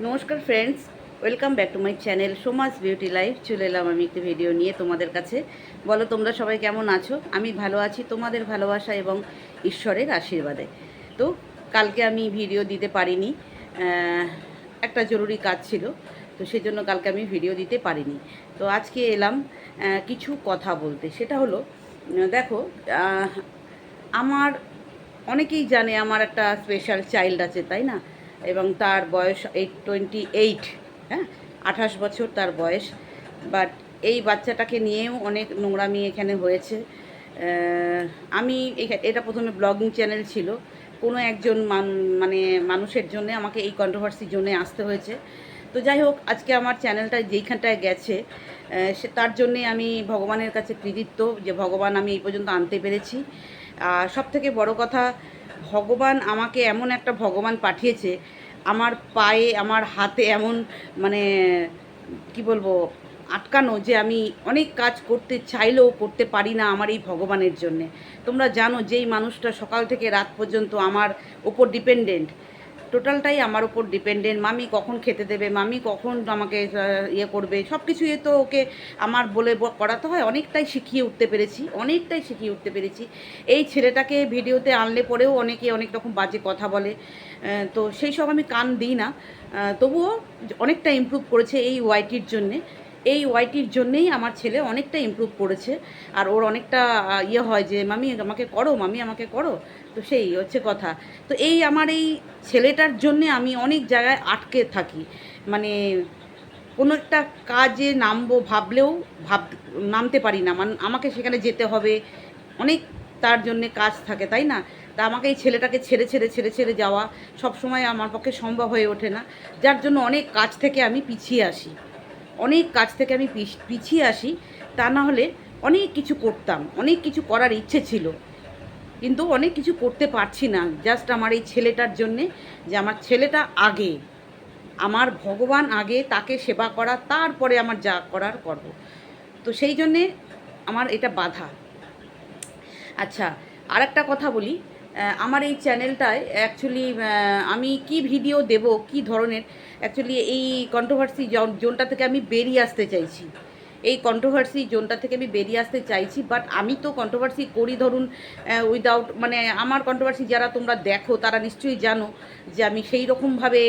নমস্কার friends welcome back to my channel Soma's beauty life চলে এলাম আমি একটি ভিডিও নিয়ে তোমাদের কাছে। বলো, তোমরা সবাই কেমন আছো? আমি ভালো আছি, তোমাদের ভালোবাসা এবং ঈশ্বরের আশীর্বাদে। তো, কালকে আমি ভিডিও দিতে পারিনি একটা জরুরি কাজ ছিল, তো সেই জন্য কালকে আমি ভিডিও দিতে পারিনি। তো আজকে এলাম কিছু কথা বলতে। সেটা হলো, দেখো আমার, অনেকেই জানে আমার একটা স্পেশাল চাইল্ড আছে, তাই না? এবং তার বয়স এইট টোয়েন্টি এইট হ্যাঁ? আঠাশ বছর তার বয়স। বাট এই বাচ্চাটাকে নিয়েও অনেক নোংরামি এখানে হয়েছে। আমি এটা প্রথমে ব্লগিং চ্যানেল ছিল। কোনো একজন মান মানে মানুষের জন্য, আমাকে এই কন্ট্রোভার্সির জন্য আসতে হয়েছে। তো যাই হোক, আজকে আমার চ্যানেলটা যেইখানটায় গেছে সে, তার জন্যে আমি ভগবানের কাছে কৃতিত্ব যে ভগবান আমি এই পর্যন্ত আনতে পেরেছি। আর সব থেকে বড় কথা ভগবান আমাকে এমন একটা ভগবান পাঠিয়েছে, আমার পায়ে, আমার হাতে এমন মানে কি বলব, আটকানো যে আমি অনেক কাজ করতে চাইলেও করতে পারি না আমার এই ভগবানের জন্যে। তোমরা জানো যেই মানুষটা সকাল থেকে রাত পর্যন্ত আমার ওপর ডিপেন্ডেন্ট টোটালটাই আমার ওপর ডিপেন্ডেন্ট। মামি কখন খেতে দেবে, মামি কখন আমাকে ইয়ে করবে সব কিছুই তো ওকে আমার বলে করাতে হয়। অনেকটাই শিখিয়ে উঠতে পেরেছি, অনেকটাই শিখিয়ে উঠতে পেরেছি। এই ছেলেটাকে ভিডিওতে আনলে পরেও অনেকে অনেক রকম বাজে কথা বলে তো সেই সব আমি কান দিই না। তবুও অনেকটা ইমপ্রুভ করেছে এই ওয়াইটির জন্যে। এই ওয়াইটির জন্যেই আমার ছেলে অনেকটা ইমপ্রুভ করেছে। আর ওর অনেকটা ইয়ে হয় যে, মামি, আমাকে করো, মামি, আমাকে করো। তো সেই হচ্ছে কথা। তো এই আমার এই ছেলেটার জন্যে আমি অনেক জায়গায় আটকে থাকি। মানে কোনো একটা কাজে নামবো ভাবলেও ভাব, নামতে পারি না। মানে আমাকে সেখানে যেতে হবে। অনেক তার জন্যে কাজ থাকে, তাই না? তা আমাকে এই ছেলেটাকে ছেড়ে ছেড়ে ছেড়ে ছেড়ে যাওয়া সব সময় আমার পক্ষে সম্ভব হয়ে ওঠে না। যার জন্য অনেক কাজ থেকে আমি পিছিয়ে আসি। অনেক কাজ থেকে আমি পিছ- পিছিয়ে আসি, তা না হলে অনেক কিছু করতাম, অনেক কিছু করার ইচ্ছে ছিল। কিন্তু অনেক কিছু করতে পারছি না জাস্ট আমার এই ছেলেটার জন্যে, যে আমার ছেলেটা আগে, আমার ভগবান আগে তাকে সেবা করা, তারপরে আমার যা করার করব। তো সেই জন্যে আমার এটা বাধা। আচ্ছা আর একটা কথা বলি আমার এই চ্যানেলটায় অ্যাকচুয়ালি আমি কি ভিডিও দেব, কি ধরনের অ্যাকচুয়ালি এই কন্ট্রোভার্সি জোনটা থেকে আমি বেরিয়ে আসতে চাইছি। এই কন্ট্রোভার্সি জোনটা থেকে আমি বেরিয়ে আসতে চাইছি বাট আমি তো কন্ট্রোভার্সি করি ধরুন উইদাউট মানে আমার কন্ট্রোভার্সি যারা তোমরা দেখো, তারা নিশ্চয়ই জানো যে আমি সেই রকমভাবে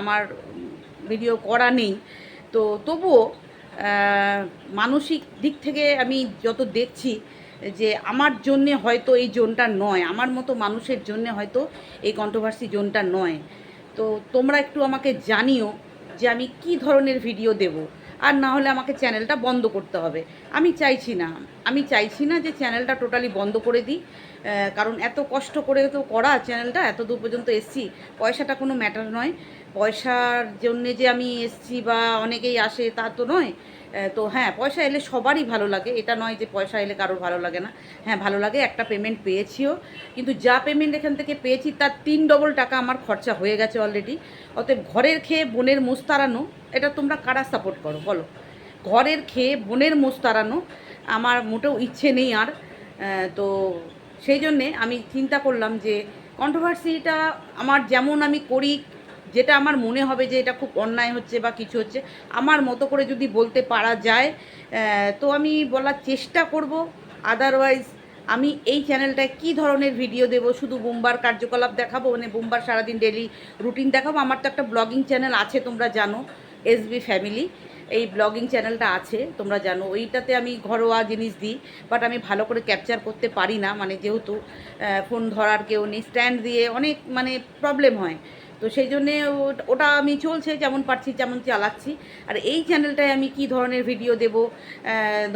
আমার ভিডিও করা নেই। তো তবুও মানসিক দিক থেকে আমি যত দেখছি যে আমার জন্যে হয়তো এই জোনটা নয়, আমার মতো মানুষের জন্যে হয়তো এই কন্ট্রোভার্সি জোনটা নয়। তো তোমরা একটু আমাকে জানিও যে আমি কি ধরনের ভিডিও দেব, আর না হলে আমাকে চ্যানেলটা বন্ধ করতে হবে। আমি চাইছি না, আমি চাইছি না যে চ্যানেলটা টোটালি বন্ধ করে দিই কারণ এত কষ্ট করে তো করা চ্যানেলটা এত দূর পর্যন্ত এসছি, পয়সাটা কোনো ম্যাটার নয়। পয়সার জন্যে যে আমি এসছি বা অনেকেই আসে তা তো নয়। তো হ্যাঁ পয়সা এলে সবারই ভালো লাগে। এটা নয় যে পয়সা এলে কারোর ভালো লাগে না। হ্যাঁ ভালো লাগে, একটা পেমেন্ট পেয়েছিও। কিন্তু যা পেমেন্ট এখান থেকে পেয়েছি তার তিন ডবল টাকা আমার খরচা হয়ে গেছে অলরেডি অতএব ঘরের খেয়ে বোনের মুখ তাড়ানো, এটা তোমরা কারা সাপোর্ট করো বলো? ঘরের খেয়ে বোনের মুখ তাড়ানো আমার মোটেও ইচ্ছে নেই আর। তো সেই জন্যে আমি চিন্তা করলাম যে কন্ট্রোভার্সিটা আমার যেমন আমি করি যেটা আমার মনে হবে যে এটা খুব অন্যায় হচ্ছে বা কিছু হচ্ছে, আমার মতো করে যদি বলতে পারা যায় তো আমি বলার চেষ্টা করব। আদারওয়াইজ আমি এই চ্যানেলটায় কি ধরনের ভিডিও দেব? শুধু বুম্বার কার্যকলাপ দেখাবো? মানে বুম্বার সারাদিন ডেলি রুটিন দেখাবো? আমার তো একটা ব্লগিং চ্যানেল আছে, তোমরা জানো এসবি ফ্যামিলি এই ব্লগিং চ্যানেলটা আছে, তোমরা জানো। ওইটাতে আমি ঘরোয়া জিনিস দিই বাট আমি ভালো করে ক্যাপচার করতে পারি না। মানে যেহেতু ফোন ধরার কেউ নেই স্ট্যান্ড দিয়ে অনেক মানে প্রবলেম হয়। তো সেই জন্যে ওটা আমি চলছে, যেমন পারছি যেমন চালাচ্ছি। আর এই চ্যানেলটায় আমি কি ধরনের ভিডিও দেব?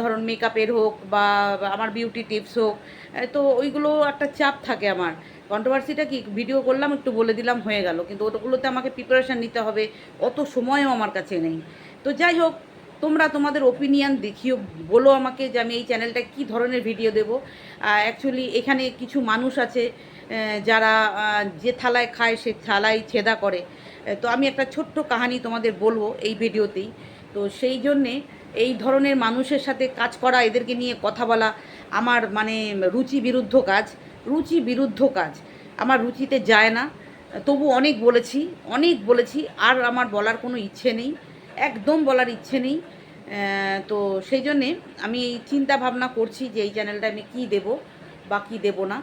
ধরুন মেকআপের হোক বা আমার বিউটি টিপস হোক তো ওইগুলো একটা চাপ থাকে আমার। কন্ট্রোভার্সিটা কি? ভিডিও করলাম, একটু বলে দিলাম, হয়ে গেল। কিন্তু ওটাগুলোতে আমাকে প্রিপারেশান নিতে হবে, অত সময়ও আমার কাছে নেই। তো যাই হোক, তোমরা তোমাদের ওপিনিয়ন দেখিও, বলো আমাকে যে আমি এই চ্যানেলটা কি ধরনের ভিডিও দেবো। অ্যাকচুয়ালি এখানে কিছু মানুষ আছে যারা যে থালায় খায় সে থালায় ছেদা করে। তো আমি একটা ছোট্ট কাহানি তোমাদের বলব এই ভিডিওতেই। তো সেই জন্যে এই ধরনের মানুষের সাথে কাজ করা, এদেরকে নিয়ে কথা বলা, আমার মানে রুচি বিরুদ্ধ কাজ, রুচি বিরুদ্ধ কাজ, আমার রুচিতে যায় না। তবু অনেক বলেছি অনেক বলেছি, আর আমার বলার কোনো ইচ্ছে নেই, একদম বলার ইচ্ছে নেই। তো সেই জন্যে আমি চিন্তা ভাবনা করছি যে এই চ্যানেলটা আমি কী দেবো বা কী দেবো না।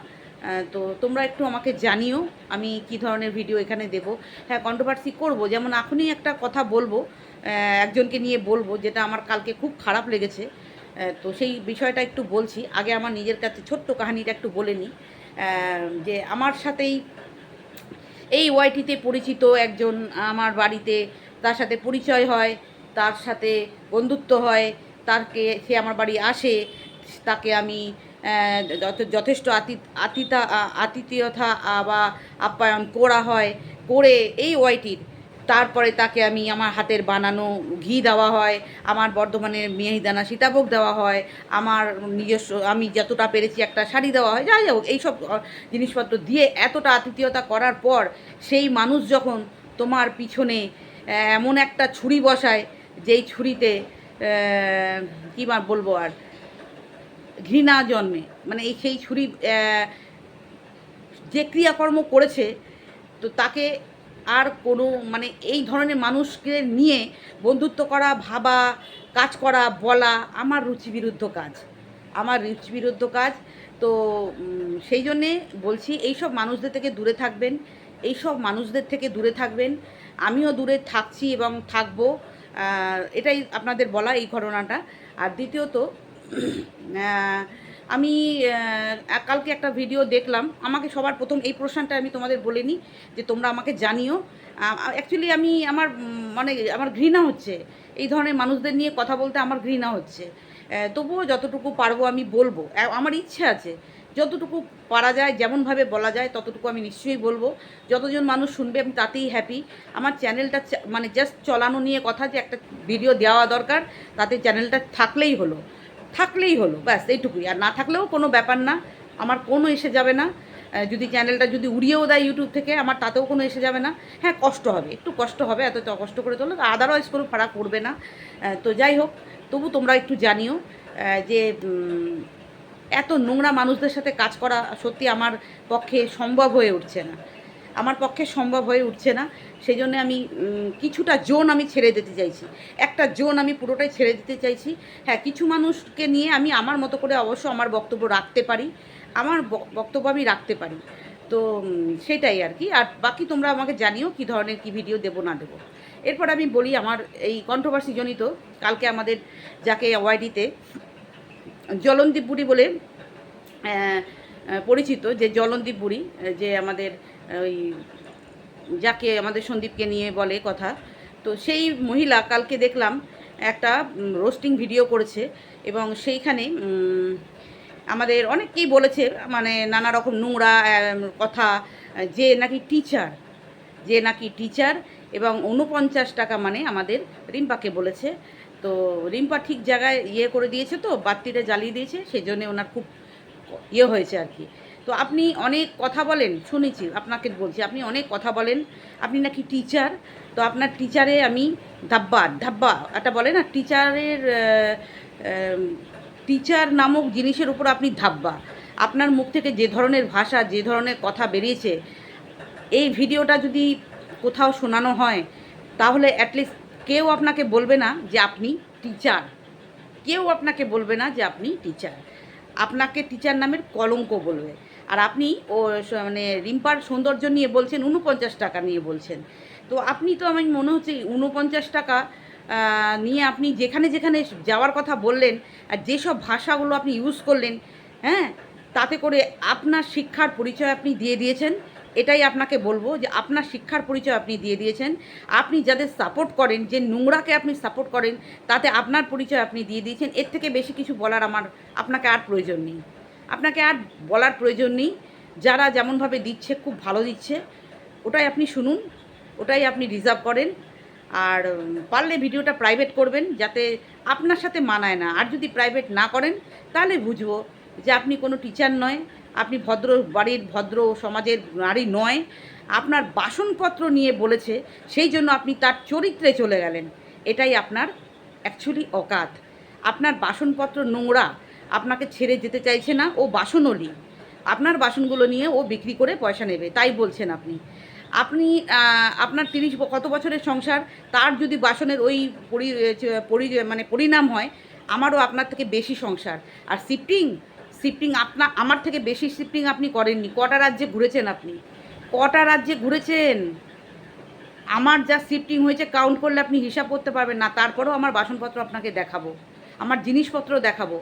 তো তোমরা একটু আমাকে জানিও, আমি কি ধরনের ভিডিও এখানে দেব। হ্যাঁ কন্ট্রোভার্সি করব, যেমন এখনই একটা কথা বলব একজনকে নিয়ে বলব, যেটা আমার কালকে খুব খারাপ লেগেছে। তো সেই বিষয়টা একটু বলছি। আগে আমার নিজের কাছে ছোট্ট কাহিনীটা একটু বলে নিই। যে আমার সাথেই এই ওয়াইটিতে পরিচিত একজন আমার বাড়িতে, তার সাথে পরিচয় হয়, তার সাথে বন্ধুত্ব হয় তাকে সে আমার বাড়ি আসে, তাকে আমি যথেষ্ট আতি আতিথা আ- আতিথেয়তা বা আপ্যায়ন করা হয়, করে এই ওয়াইটির। তারপরে তাকে আমি আমার হাতের বানানো ঘি দেওয়া হয়, আমার বর্ধমানের মেহিদানা সীতাভোগ দেওয়া হয়, আমার নিজস্ব, আমি যতটা পেরেছি একটা শাড়ি দেওয়া হয়, যাই হোক এইসব জিনিসপত্র দিয়ে এতটা আতিথেয়তা করার পর সেই মানুষ যখন তোমার পিছনে এমন একটা ছুরি বসায়, যেই ছুরিতে কী বলব আর ঘৃণা জন্মে। মানে এই সেই ছুরি যে ক্রিয়াকর্ম করেছে, তো তাকে আর কোনো মানে এই ধরনের মানুষকে নিয়ে বন্ধুত্ব করা, ভাবা, কাজ করা, বলা আমার রুচিবিরুদ্ধ কাজ। আমার রুচিবিরুদ্ধ কাজ। তো সেই জন্যে বলছি, এইসব মানুষদের থেকে দূরে থাকবেন, এইসব মানুষদের থেকে দূরে থাকবেন। আমিও দূরে থাকছি এবং থাকব। এটাই আপনাদের বলা এই ঘটনাটা। আর দ্বিতীয়ত আমি কালকে একটা ভিডিও দেখলাম। আমাকে সবার প্রথম এই প্রশ্নটা আমি তোমাদের বলে নিই যে তোমরা আমাকে জানিও। অ্যাকচুয়ালি আমি আমার মানে আমার ঘৃণা হচ্ছে। এই ধরনের মানুষদের নিয়ে কথা বলতে আমার ঘৃণা হচ্ছে। তবুও যতটুকু পারব আমি বলব। আমার ইচ্ছে আছে, যতটুকু পারা যায়, যেমনভাবে বলা যায়, ততটুকু আমি নিশ্চয়ই বলব। যতজন মানুষ শুনবে, আমি তাতেই হ্যাপি আমার চ্যানেলটা মানে জাস্ট চলানো নিয়ে কথা, যে একটা ভিডিও দেওয়া দরকার, তাতে চ্যানেলটা থাকলেই হলো। থাকলেই হলো, ব্যাস এইটুকুই। আর না থাকলেও কোনো ব্যাপার না, আমার কোনো এসে যাবে না। যদি চ্যানেলটা যদি উড়িয়েও দেয় ইউটিউব থেকে, আমার তাতেও কোনো এসে যাবে না। হ্যাঁ কষ্ট হবে, একটু কষ্ট হবে, এত কষ্ট করে তোলো আদারওয়াইজ কোনো ফারাক পড়বে না। তো যাই হোক, তবু তোমরা একটু জানিও যে এত নোংরা মানুষদের সাথে কাজ করা সত্যি আমার পক্ষে সম্ভব হয়ে উঠছে না। আমার পক্ষে সম্ভব হয়ে উঠছে না। সেই জন্য আমি কিছুটা জোন আমি ছেড়ে দিতে চাইছি। একটা জোন আমি পুরোটাই ছেড়ে দিতে চাইছি। হ্যাঁ কিছু মানুষকে নিয়ে আমি আমার মতো করে অবশ্য আমার বক্তব্য রাখতে পারি। আমার বক্তব্য আমি রাখতে পারি। তো সেটাই আর কি। আর বাকি তোমরা আমাকে জানিও কি ধরনের, কি ভিডিও দেবো, না দেবো। এরপর আমি বলি আমার এই কন্ট্রোভার্সি জনিত, কালকে আমাদের যাকে ওয়াইডিতে জলনদীপ বুড়ি বলে পরিচিত যে জলনদীপ বুড়ি, যে আমাদের ওই যাকে আমাদের সন্দীপকে নিয়ে বলে কথা। তো সেই মহিলা কালকে দেখলাম একটা রোস্টিং ভিডিও করেছে এবং সেইখানে আমাদের অনেককেই বলেছে মানে নানা রকম নোংরা কথা, যে নাকি টিচার যে নাকি টিচার এবং উনপঞ্চাশ টাকা মানে আমাদের রিম্পাকে বলেছে। তো রিম্পা ঠিক জায়গায় ইয়ে করে দিয়েছে তো বাত্তিটা জ্বালিয়ে দিয়েছে সেই জন্যে ওনার খুব ইয়ে হয়েছে আর কি। তো আপনি অনেক কথা বলেন, শুনেছি, আপনাকে বলছি, আপনি অনেক কথা বলেন, আপনি নাকি টিচার তো আপনার টিচারে আমি ধাব্বা ধাব্বা, একটা বলে না টিচারের টিচার নামক জিনিসের উপর আপনি ধাব্বা। আপনার মুখ থেকে যে ধরনের ভাষা, যে ধরনের কথা বেরিয়েছে, এই ভিডিওটা যদি কোথাও শোনানো হয়, তাহলে অ্যাটলিস্ট কেউ আপনাকে বলবে না যে আপনি টিচার কেউ আপনাকে বলবে না যে আপনি টিচার আপনাকে টিচার নামের কলঙ্ক বলবে। আর আপনি ও মানে রিম্পার সৌন্দর্য নিয়ে বলছেন উনপঞ্চাশ টাকা নিয়ে বলছেন। তো আপনি তো আমি মনে হচ্ছে উনপঞ্চাশ টাকা নিয়ে আপনি যেখানে যেখানে যাওয়ার কথা বললেন আর যেসব ভাষাগুলো আপনি ইউজ করলেন হ্যাঁ তাতে করে আপনার শিক্ষার পরিচয় আপনি দিয়ে দিয়েছেন। এটাই আপনাকে বলব যে আপনার শিক্ষার পরিচয় আপনি দিয়ে দিয়েছেন। আপনি যাদের সাপোর্ট করেন, যে নোংরাকে আপনি সাপোর্ট করেন, তাতে আপনার পরিচয় আপনি দিয়ে দিয়েছেন। এর থেকে বেশি কিছু বলার আমার আপনাকে আর প্রয়োজন নেই। আপনাকে আর বলার প্রয়োজন নেই। যারা যেমনভাবে দিচ্ছে, খুব ভালো দিচ্ছে। ওটাই আপনি শুনুন, ওটাই আপনি রিজার্ভ করেন। আর পারলে ভিডিওটা প্রাইভেট করবেন, যাতে আপনার সাথে মানায় না। আর যদি প্রাইভেট না করেন, তাহলে বুঝব যে আপনি কোনো টিচার নয়, আপনি ভদ্র বাড়ির, ভদ্র সমাজের নারী নয়। আপনার বাসনপত্র নিয়ে বলেছে, সেই জন্য আপনি তার চরিত্রে চলে গেলেন। এটাই আপনার অ্যাকচুয়ালি অকাত। আপনার বাসনপত্র নোংরা আপনাকে ছেড়ে যেতে চাইছে না, ও বাসনলি আপনার বাসনগুলো নিয়ে ও বিক্রি করে পয়সা নেবে, তাই বলছেন আপনি। আপনি আপনার তিরিশ কত বছরের সংসার, তার যদি বাসনের ওই পরি পরি মানে পরিণাম হয়, আমারও আপনার থেকে বেশি সংসার। আর শিফটিং শিফটিং আপনা, আমার থেকে বেশি শিফটিং আপনি করেননি, কটা রাজ্যে ঘুরেছেন আপনি? কটা রাজ্যে ঘুরেছেন? আমার যা শিফটিং হয়েছে, কাউন্ট করলে আপনি হিসাব করতে পারবেন না, তারপরেও আমার বাসনপত্র আপনাকে দেখাবো, আমার জিনিসপত্র দেখাবো।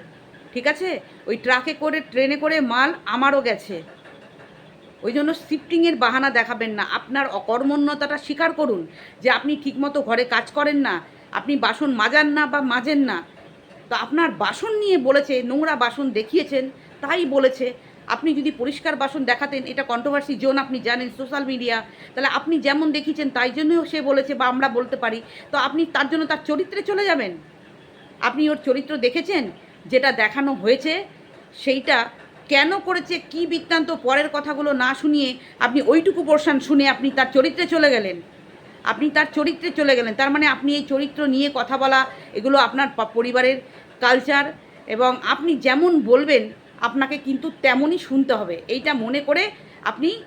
ঠিক আছে? ওই ট্রাকে করে, ট্রেনে করে মাল আমারও গেছে। ওই জন্য শিফটিংয়ের বাহানা দেখাবেন না। আপনার অকর্মণ্যতাটা স্বীকার করুন যে আপনি ঠিকমতো ঘরে কাজ করেন না, আপনি বাসন মাজান না বা মাজেন না। তো আপনার বাসন নিয়ে বলেছে, নোংরা বাসন দেখিয়েছেন, তাই বলেছে। আপনি যদি পরিষ্কার বাসন দেখাতেন, এটা কন্ট্রোভার্সি জোন আপনি জানেন সোশ্যাল মিডিয়া তাহলে আপনি যেমন দেখিয়েছেন, তাই জন্যও সে বলেছে বা আমরা বলতে পারি। তো আপনি তার জন্য তার চরিত্রে চলে যাবেন। আপনি ওর চরিত্র দেখেছেন? যেটা দেখানো হয়েছে, সেইটা কেন করেছে, কি বৃত্তান্ত, পরের কথাগুলো না শুনিয়ে আপনি ওইটুকু পোর্শন শুনে আপনি তার চরিত্রে চলে গেলেন। আপনি তার চরিত্রে চলে গেলেন। তার মানে আপনি এই চরিত্র নিয়ে কথা বলা, এগুলো আপনার পরিবারের কালচার এবং আপনি যেমন বলবেন, আপনাকে কিন্তু তেমনই শুনতে হবে। এইটা মনে করে আপনি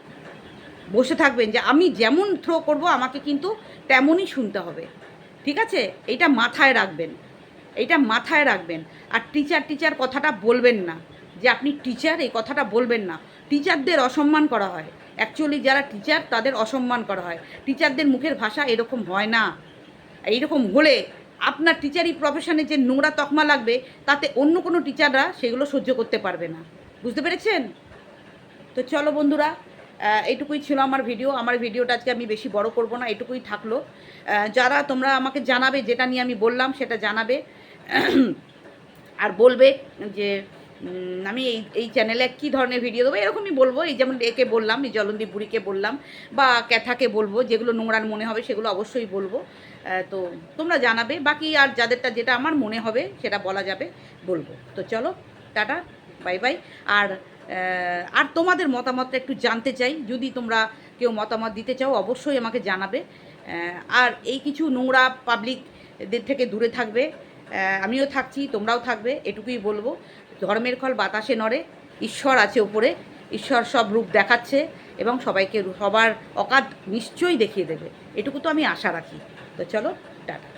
বসে থাকবেন যে আমি যেমন থ্রো করব, আমাকে কিন্তু তেমনই শুনতে হবে। ঠিক আছে? এইটা মাথায় রাখবেন। এইটা মাথায় রাখবেন। আর টিচার টিচার কথাটা বলবেন না। যে আপনি টিচার এই কথাটা বলবেন না। টিচারদের অসম্মান করা হয়। অ্যাকচুয়ালি যারা টিচার তাদের অসম্মান করা হয়। টিচারদের মুখের ভাষা এরকম হয় না। এইরকম হলে আপনার টিচারই প্রফেশনে যে নোংরা তকমা লাগবে তাতে অন্য কোনো টিচাররা সেগুলো সহ্য করতে পারবে না। বুঝতে পেরেছেন? তো চলো বন্ধুরা আহ, এইটুকুই ছিল আমার ভিডিও আমার ভিডিওটা আজকে আমি বেশি বড় করব না এটুকুই থাকল। যারা তোমরা আমাকে জানাবে যেটা নিয়ে আমি বললাম সেটা জানাবে। আর বলবে যে আমি এই এই চ্যানেলে কী ধরনের ভিডিও দেবো? এরকমই বলব। এই যেমন একে বললাম, এই জলন্দীপ বুড়িকে বললাম, বা ক্যাথাকে বলব, যেগুলো নোংরার মনে হবে সেগুলো অবশ্যই বলব। তো তোমরা জানাবে। বাকি আর যাদেরটা, যেটা আমার মনে হবে, সেটা বলা যাবে, বলব। তো চলো, টাটা, বাই বাই। আর আর তোমাদের মতামতটা একটু জানতে চাই। যদি তোমরা কেউ মতামত দিতে চাও, অবশ্যই আমাকে জানাবে। আর এই কিছু নোংরা পাবলিকদের থেকে দূরে থাকবে। আমিও থাকছি, তোমরাও থাকবে, এটুকুই বলব। ধর্মের ফল বাতাসে নড়ে, ঈশ্বর আছে ওপরে, ঈশ্বর সব রূপ দেখাচ্ছে এবং সবাইকে সবার অকাত নিশ্চয়ই দেখিয়ে দেবে। এটুকু তো আমি আশা রাখি। তো চলো, টাটা।